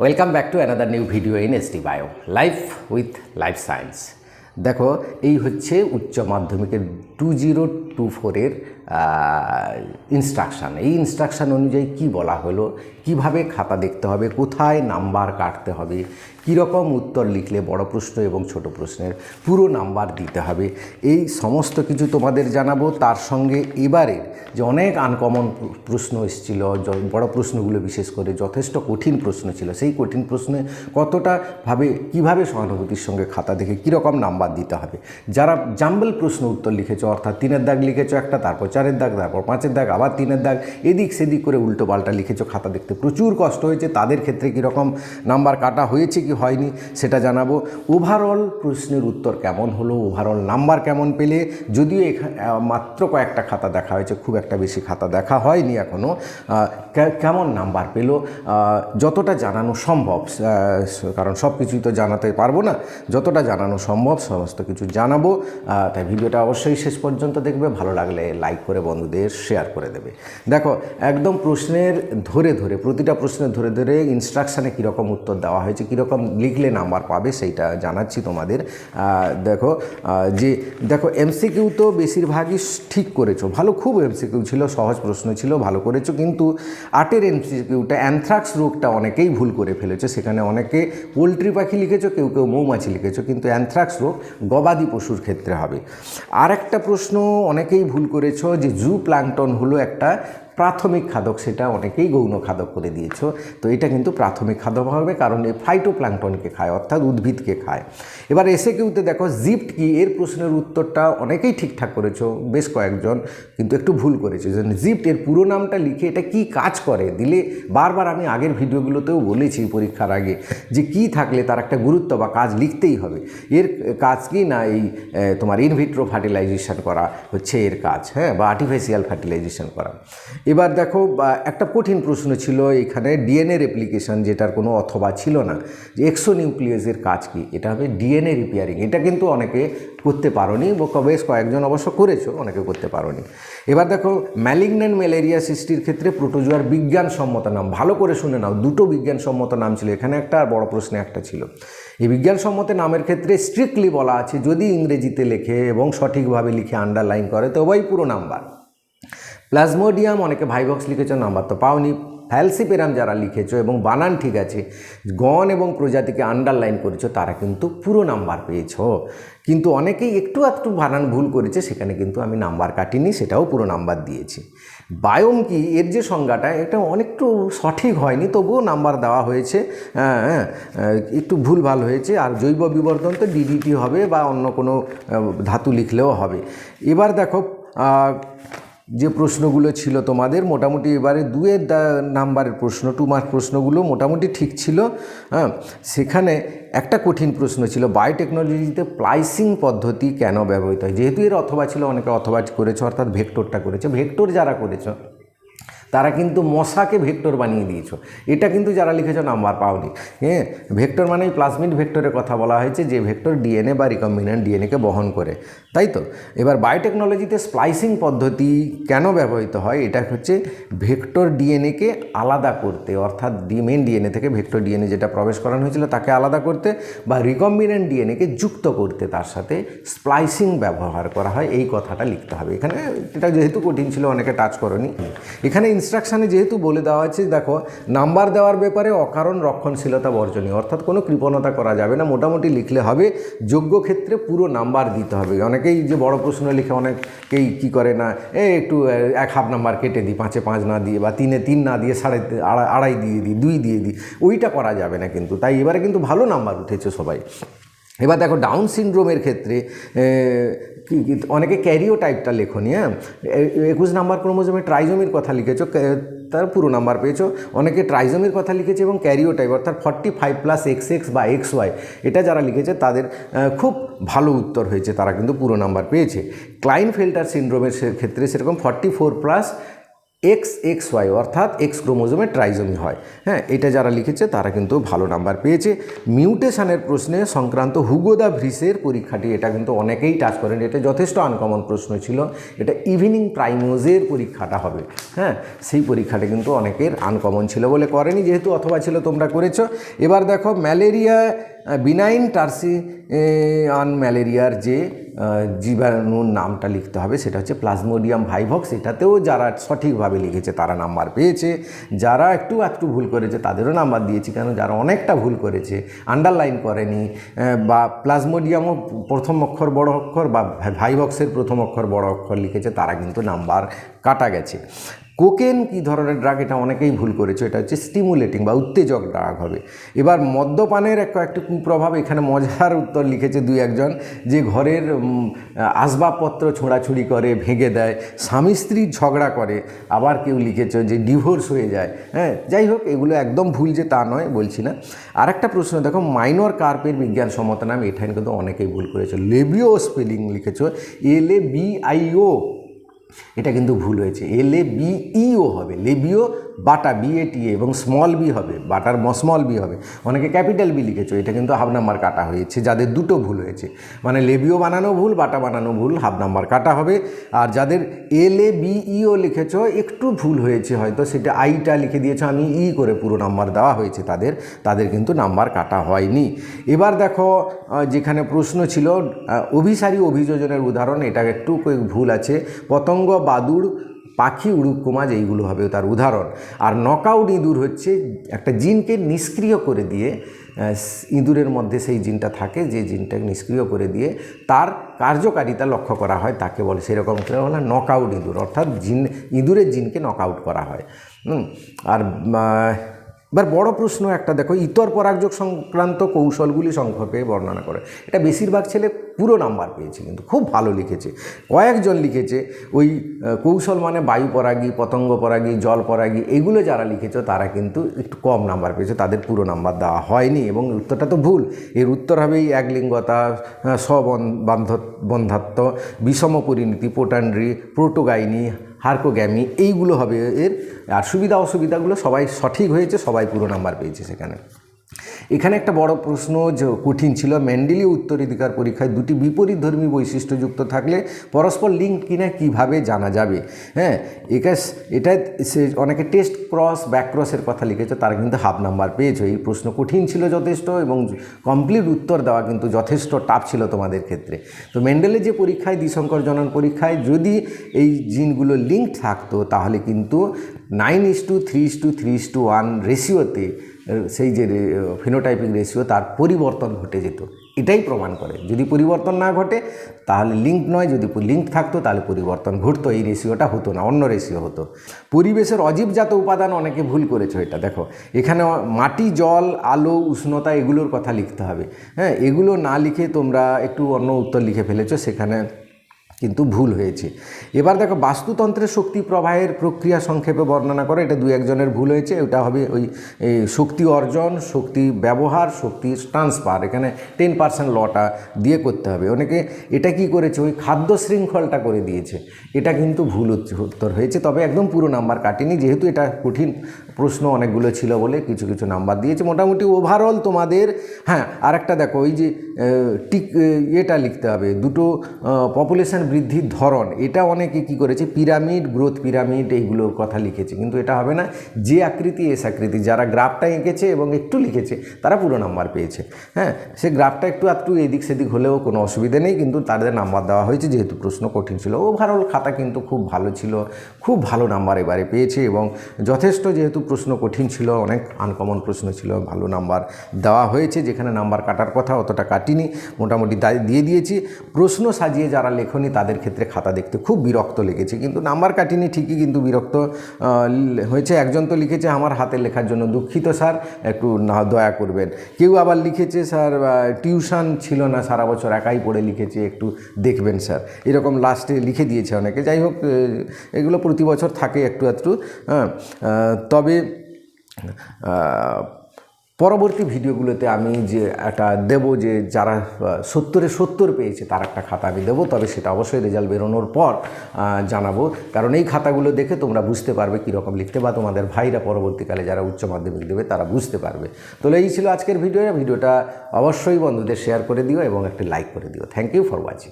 Welcome back to another new video in S T bio life with life science দেখো, এই হচ্ছে উচ্চ মাধ্যমিকের টু জিরো টু ফোরের ইনস্ট্রাকশান এই ইনস্ট্রাকশান অনুযায়ী কি বলা হলো? কীভাবে খাতা দেখতে হবে? কোথায় নাম্বার কাটতে হবে? কীরকম উত্তর লিখলে বড় প্রশ্ন এবং ছোট প্রশ্নের পুরো নাম্বার দিতে হবে? এই সমস্ত কিছু তোমাদের জানাব। তার সঙ্গে এবারের যে অনেক আনকমন প্রশ্ন এসেছিল বড় প্রশ্নগুলো বিশেষ করে যথেষ্ট কঠিন প্রশ্ন ছিল, সেই কঠিন প্রশ্নে কতটা ভাবে, কীভাবে সহানুভূতির সঙ্গে খাতা দেখে কীরকম নাম্বার দিতে হবে? যারা জাম্বল প্রশ্ন উত্তর লিখেছো, অর্থাৎ তিনের দাগ লিখেছো একটা, তারপর চারের দাগ, তারপর পাঁচের দাগ, আবার তিনের দাগ, এদিক সেদিক করে উল্টো পাল্টা লিখেছো, খাতা দেখতে প্রচুর কষ্ট হয়েছে। তাদের ক্ষেত্রে কীরকম নাম্বার কাটা হয়েছে কি হয়নি, সেটা জানাব। ওভারঅল প্রশ্নের উত্তর কেমন হলো? ওভারঅল নাম্বার কেমন পেলে? যদিও মাত্র কয়েকটা খাতা দেখা হয়েছে, খুব একটা বেশি খাতা দেখা হয়নি এখনও কেমন নাম্বার পেল? যতটা জানানো সম্ভব কারণ সব কিছুই তো জানাতে পারব না, যতটা জানানো সম্ভব সমস্ত কিছু জানাব। তাই ভিডিওটা অবশ্যই শেষ পর্যন্ত দেখবে, ভালো লাগলে লাইক করে বন্ধুদের শেয়ার করে দেবে। দেখো, একদম প্রশ্নের ধরে ধরে, প্রতিটা প্রশ্নের ধরে ধরে ইনস্ট্রাকশানে কীরকম উত্তর দেওয়া হয়েছে, কীরকম লিখলে নাম্বার পাবে, সেইটা জানাচ্ছি তোমাদের। দেখো যে, দেখো এমসিকিউ তো বেশিরভাগই ঠিক করেছ। ভালো, খুব এমসিকিউ ছিল, সহজ প্রশ্ন ছিল, ভালো করেছ, কিন্তু আটের এমসিকিউটা অ্যানথ্রাক্স রোগটা অনেকেই ভুল করে ফেলেছে। সেখানে অনেকে পোলট্রি পাখি লিখেছো, কেউ কেউ মৌমাছি লিখেছো, কিন্তু অ্যানথ্রাক্স রোগ গবাদি পশুর ক্ষেত্রে হবে। আর একটা প্রশ্ন অনেকেই ভুল করেছ, যে জু প্ল্যাংটন হলো একটা প্রাথমিক খাদক, সেটা অনেকেই গৌণ খাদক করে দিয়েছ। তো এটা কিন্তু প্রাথমিক খাদক হবে, কারণ এই ফাইটোপ্ল্যাংটনকে খায়, অর্থাৎ উদ্ভিদকে খায়। এবার এসে কেউতে দেখো জিপ্ট কি? এর প্রশ্নের উত্তরটা অনেকেই ঠিকঠাক করেছ, বেশ কয়েকজন কিন্তু একটু ভুল করেছ। যে জিপ্ট এর পুরো নামটা লিখে এটা কি কাজ করে? দিলে বারবার আমি আগের ভিডিওগুলোতেও বলেছি পরীক্ষার আগে, যে কি থাকলে তার একটা গুরুত্ব বা কাজ লিখতেই হবে। এর কাজ কি না এই তোমার ইনভিট্রো ফার্টিলাইজেশন করা হচ্ছে এর কাজ হ্যাঁ বা আর্টিফিশিয়াল ফার্টিলাইজেশন করা। এবার দেখো একটা কঠিন প্রশ্ন ছিল এখানে ডিএনএ রেপ্লিকেশন যেটার কোনো অথবা ছিল না, যে এক্সো নিউক্লিয়াসের কাজ কি? এটা হবে ডিএনএ রিপেয়ারিং এটা কিন্তু অনেকে করতে পারোনি বেশ কয়েকজন অবশ্য করেছ, অনেকে করতে পারোনি। এবার দেখো ম্যালিগন্যান্ট ম্যালেরিয়া সৃষ্টির ক্ষেত্রে প্রোটোজোয়ার বিজ্ঞানসম্মত নাম। ভালো করে শুনে নাও, দুটো বিজ্ঞানসম্মত নাম ছিল। এখানে একটা আর বড় প্রশ্নে একটা ছিল। এই বিজ্ঞানসম্মত নামের ক্ষেত্রে স্ট্রিক্টলি বলা আছে, যদি ইংরেজিতে লেখে এবং সঠিকভাবে লিখে আন্ডারলাইন করে তবেই পুরো নাম্বার প্লাজমোডিয়াম অনেকে ভাইবক্স লিখেছ নাম্বার তো পাওনি। ফ্যালসিপেরাম যারা লিখেছো এবং বানান ঠিক আছে গণ এবং প্রজাতিকে আন্ডারলাইন করেছ তারা কিন্তু পুরো নাম্বার পেয়েছ। কিন্তু অনেকেই একটু একটু বানান ভুল করেছে সেখানে কিন্তু আমি নাম্বার কাটিনি সেটাও পুরো নাম্বার দিয়েছি। বায়োম কি? এর যে সংজ্ঞাটা এটা অনেকটু সঠিক হয়নি তবুও নাম্বার দেওয়া হয়েছে। হ্যাঁ, হ্যাঁ, একটু ভুলভাল হয়েছে আর জৈব বিবর্তন তো ডিডিটি হবে বা অন্য কোনো ধাতু লিখলেও হবে। এবার দেখো যে প্রশ্নগুলো ছিল তোমাদের, মোটামুটি এবারে দুয়ের নাম্বারের প্রশ্ন টু মার্ক প্রশ্নগুলো মোটামুটি ঠিক ছিল হ্যাঁ? সেখানে একটা কঠিন প্রশ্ন ছিল বায়োটেকনোলজিতে প্লাইসিং পদ্ধতি কেন ব্যবহৃত হয়? যেহেতু এর অথবা ছিল, অনেকে অথবা করেছে, অর্থাৎ ভেক্টরটা করেছে। ভেক্টর যারা করেছ তারা কিন্তু মশাকে ভেক্টর বানিয়ে দিয়েছ। এটা কিন্তু যারা লিখেছ নাম্বার পাওনি। হ্যাঁ ভেক্টর মানেই প্লাজমিড ভেক্টরের কথা বলা হয়েছে, যে ভেক্টর ডিএনএ বা রিকম্বিনেন্ট ডিএনএকে বহন করে। তাই তো? এবার বায়োটেকনোলজিতে স্প্লাইসিং পদ্ধতি কেন ব্যবহৃত হয়? এটা হচ্ছে ভেক্টর ডিএনএকে আলাদা করতে, অর্থাৎ মেন ডিএনএ থেকে ভেক্টর ডিএনএ যেটা প্রবেশ করানো হয়েছিল তাকে আলাদা করতে বা রিকম্বিনেন্ট ডিএনএকে যুক্ত করতে তার সাথে স্প্লাইসিং ব্যবহার করা হয়। এই কথাটা লিখতে হবে। এখানে এটা যেহেতু কঠিন ছিল, অনেকে টাচ করনি। এখানে ইনস্ট্রাকশানে যেহেতু বলে দেওয়া হয়েছে দেখো, নাম্বার দেওয়ার ব্যাপারে অকারণ রক্ষণশীলতা বর্জনীয়। অর্থাৎ কোনো কৃপণতা করা যাবে না। মোটামুটি লিখলে হবে, যোগ্য ক্ষেত্রে পুরো নাম্বার দিতে হবে। অনেকেই যে বড় প্রশ্ন লিখে অনেকেই কি করে না, এ, একটু এক হাফ নাম্বার কেটে দিই, পাঁচে পাঁচ না দিয়ে বা তিনে তিন না দিয়ে সাড়ে আড়াই দিয়ে দিই, দুই দিয়ে দিই। ওইটা করা যাবে না কিন্তু। তাই এবারে কিন্তু ভালো নাম্বার উঠেছে সবাই। এবার দেখো ডাউন সিনড্রোমের ক্ষেত্রে অনেকে ক্যারিও টাইপটা লেখনি হ্যাঁ? একুশ নাম্বার ক্রোমোজোমে ট্রাইজোমের কথা লিখেছো তার পুরো নাম্বার পেয়েছ। অনেকে ট্রাইজোমের কথা লিখেছে এবং ক্যারিও টাইপ অর্থাৎ forty five plus X X বা এক্স ওয়াই এটা যারা লিখেছে তাদের খুব ভালো উত্তর হয়েছে, তারা কিন্তু পুরো নাম্বার পেয়েছে। ক্লাইন ফিল্টার সিনড্রোমের ক্ষেত্রে সেরকম forty four plus X X Y অর্থাৎ এক্স ক্রোমোজোমের ট্রাইজমি হয়। হ্যাঁ এটা যারা লিখেছে তারা কিন্তু ভালো নাম্বার পেয়েছে। মিউটেশনের প্রশ্নে সংক্রান্ত হুগোদা ভ্রিসের পরীক্ষাটি, এটা কিন্তু অনেকেই টাচ করেন। এটা যথেষ্ট আনকমন প্রশ্ন ছিল। এটা ইভিনিং প্রাইমোজের পরীক্ষাটা হবে। হ্যাঁ সেই পরীক্ষাটা কিন্তু অনেকের আনকমন ছিল বলে করেনি যেহেতু অথবা ছিল তোমরা করেছ। এবার দেখো, ম্যালেরিয়া বিনাইন টার্সি অন ম্যালেরিয়ার যে জীবাণুর নামটা লিখতে হবে, সেটা হচ্ছে প্লাজমোডিয়াম ভাইভক্স এটাতেও যারা সঠিকভাবে লিখেছে তারা নাম্বার পেয়েছে। যারা একটু একটু ভুল করেছে তাদেরও নাম্বার দিয়েছি, কেন যারা অনেকটা ভুল করেছে আন্ডারলাইন করেনি বা প্লাজমোডিয়ামও প্রথম অক্ষর বড় অক্ষর বা ভাইভক্সের প্রথম অক্ষর বড় অক্ষর লিখেছে, তারা কিন্তু নাম্বার কাটা গেছে। কোকেন কি ধরনের ড্রাগ এটা অনেকেই ভুল করেছে, এটা হচ্ছে স্টিমুলেটিং বা উত্তেজক ড্রাগ হবে। এবার মদ্যপানের এক কয়েকটি কুপ্রভাব, এখানে মজার উত্তর লিখেছে দুই একজন, যে ঘরের আসবাবপত্র ছোঁড়াছুড়ি করে, ভেঙে দেয়, স্বামী স্ত্রী ঝগড়া করে, আবার কেউ লিখেছে যে ডিভোর্স হয়ে যায়। হ্যাঁ যাই হোক, এগুলো একদম ভুল যে তা নয়, বলছি না। আরেকটা প্রশ্ন, দেখো মাইনর কার্পের বিজ্ঞান বিজ্ঞানসম্মত নাম এখানে কিন্তু অনেকেই ভুল করেছে। Labeo spelling লিখেছ L A B I O. এটা কিন্তু ভুল হয়েছে। এলে বিইও হবে। Labeo Bata B A T এবং স্মল বি হবে, বাটার স্মল বি হবে। অনেকে ক্যাপিটাল বি লিখেছো, এটা কিন্তু হাফ নাম্বার কাটা হয়েছে, যাদের দুটো ভুল হয়েছে। মানে লেবিও বানানো ভুল, বাটা বানানো ভুল হাফ নাম্বার কাটা হবে। আর যাদের এল এ বি ইও লিখেছো, একটু ভুল হয়েছে হয়তো, সেটা আইটা লিখে দিয়েছ, আমি ই করে পুরো নাম্বার দেওয়া হয়েছে তাদের তাদের কিন্তু নাম্বার কাটা হয়নি। এবার দেখো যেখানে প্রশ্ন ছিল অভিসারী অভিযোজনের উদাহরণ এটা একটু ভুল আছে। পতঙ্গ বাদুড় পাখি উড়ুক কুমাজ এইগুলো হবে তার উদাহরণ। আর নকআউট ইঁদুর হচ্ছে একটা জিনকে নিষ্ক্রিয় করে দিয়ে ইঁদুরের মধ্যে সেই জিনটা থাকে, যে জিনটাকে নিষ্ক্রিয় করে দিয়ে তার কার্যকারিতা লক্ষ্য করা হয়, তাকে বলে সেরকম বলা নকআউট ইঁদুর। অর্থাৎ জিন, ইঁদুরের জিনকে নকআউট করা হয়। আর এবার বড় প্রশ্ন একটা, দেখো, ইতর পরাগযোগ সংক্রান্ত কৌশলগুলি সংক্ষেপে বর্ণনা করে। এটা বেশিরভাগ ছেলে পুরো নাম্বার পেয়েছে, কিন্তু খুব ভালো লিখেছে। কয়েকজন লিখেছে, ওই কৌশল মানে বায়ু পরাগী, পতঙ্গ পরাগী, জল পরাগী, এগুলো যারা লিখেছো, তারা কিন্তু একটু কম নাম্বার পেয়েছে, তাদের পুরো নাম্বার দেওয়া হয়নি, এবং উত্তরটা তো ভুল। এর উত্তর হবে একলিঙ্গতা স্ববন্ধ বন্ধাত্ম, বিষম পরিণতি, পোটান্ড্রি, প্রোটোগাইনি হার্কোগ্যামি, এইগুলো হবে এর, আর সুবিধা অসুবিধাগুলো সবাই সঠিক হয়েছে, সবাই পুরো নাম্বার পেয়েছে সেখানে। এখানে একটা বড় প্রশ্ন যে কঠিন ছিল। ম্যান্ডেলীয় উত্তরাধিকার পরীক্ষায় দুটি বিপরীত ধর্মী বৈশিষ্ট্যযুক্ত থাকলে পরস্পর লিঙ্ক কিনা কীভাবে জানা যাবে? হ্যাঁ এটা এটা সে অনেকে টেস্ট ক্রস, ব্যাক ক্রসের কথা লিখেছে, তারা কিন্তু হাফ নাম্বার পেয়েছ। এই প্রশ্ন কঠিন ছিল যথেষ্ট এবং কমপ্লিট উত্তর দেওয়া কিন্তু যথেষ্ট টাফ ছিল তোমাদের ক্ষেত্রে। তো মেন্ডেলের যে পরীক্ষায় দ্বিসংকর জনন পরীক্ষায় যদি এই জিনগুলো লিঙ্ক থাকতো, তাহলে কিন্তু nine is two three is two three is two one রেশিওতে সেই যে ফিনোটাইপিক রেশিও তার পরিবর্তন ঘটে যেত। এটাই প্রমাণ করে। যদি পরিবর্তন না ঘটে, তাহলে লিঙ্ক নয়। যদি লিঙ্ক থাকতো, তাহলে পরিবর্তন ঘটতো। এই রেশিওটা হতো না। অন্য রেশিও হতো। পরিবেশের অজীবজাত উপাদান অনেকে ভুল করেছ এটা। দেখো, এখানে মাটি, জল, আলো, উষ্ণতা এগুলোর কথা লিখতে হবে। হ্যাঁ এগুলো না লিখে তোমরা একটু অন্য উত্তর লিখে ফেলেছো। সেখানে কিন্তু ভুল হয়েছে। এবার দেখো বাস্তুতন্ত্রের শক্তি প্রবাহের প্রক্রিয়া সংক্ষেপে বর্ণনা করে, এটা দু একজনের ভুল হয়েছে ওটা হবে ওই শক্তি অর্জন, শক্তি ব্যবহার, শক্তি ট্রান্সফার এখানে টেন পার্সেন্ট লটা দিয়ে করতে হবে। অনেকে এটা কি করেছে, ওই খাদ্য শৃঙ্খলটা করে দিয়েছে। এটা কিন্তু ভুল উত্ত- উত্তর হয়েছে, তবে একদম পুরো নাম্বার কাটেনি, যেহেতু এটা কঠিন প্রশ্ন অনেকগুলো ছিল বলে কিছু কিছু নাম্বার দিয়েছে। মোটামুটি ওভারঅল তোমাদের হ্যাঁ আর একটা দেখো, ওই যে টিক এটা লিখতে হবে। দুটো পপুলেশান বৃদ্ধির ধরন, এটা অনেকে কি করেছে পিরামিড গ্রোথ পিরামিড এইগুলোর কথা লিখেছে। কিন্তু এটা হবে না, যে আকৃতি, এস আকৃতি, যারা গ্রাফটা এঁকেছে এবং একটু লিখেছে, তারা পুরো নাম্বার পেয়েছে। হ্যাঁ সে গ্রাফটা একটু একটু এদিক সেদিক হলেও কোনো অসুবিধা নেই, কিন্তু তাদের নাম্বার দেওয়া হয়েছে, যেহেতু প্রশ্ন কঠিন ছিল। ওভারঅল খাতা কিন্তু খুব ভালো ছিল, খুব ভালো নাম্বার এবারে পেয়েছে এবং যথেষ্ট যেহেতু প্রশ্ন কঠিন ছিল অনেক আনকমন প্রশ্ন ছিল ভালো নাম্বার দেওয়া হয়েছে যেখানে নাম্বার কাটার কথা অতটা কাটিনি মোটামুটি দায় দিয়ে দিয়েছি। প্রশ্ন সাজিয়ে যারা লেখনি তাদের ক্ষেত্রে খাতা দেখতে খুব বিরক্ত লেগেছে কিন্তু নাম্বার কাটিনি ঠিকই কিন্তু বিরক্ত হয়েছে। একজন তো লিখেছে আমার হাতে লেখার জন্য দুঃখিত স্যার একটু না দয়া করবেন। কেউ আবার লিখেছে স্যার টিউশন ছিল না সারা বছর একাই পড়ে লিখেছে একটু দেখবেন স্যার এরকম লাস্টে লিখে দিয়েছে অনেকে। যাই হোক এগুলো প্রতি বছর থাকে একটু একটু হ্যাঁ আহ, তবে পরবর্তী ভিডিওগুলোতে আমি যে একটা দেব যে যারা সত্তরে সত্তর পেয়েছে তার একটা খাতা আমি দেবো, তবে সেটা অবশ্যই রেজাল্ট বেরোনোর পর জানাব। কারণ এই খাতাগুলো দেখে তোমরা বুঝতে পারবে কীরকম লিখতে বা তোমাদের ভাইরা পরবর্তীকালে যারা উচ্চ মাধ্যমিক দেবে তারা বুঝতে পারবে। তো এই ছিল আজকের ভিডিও। ভিডিওটা অবশ্যই বন্ধুদের শেয়ার করে দিও এবং একটি লাইক করে দিও। Thank you for watching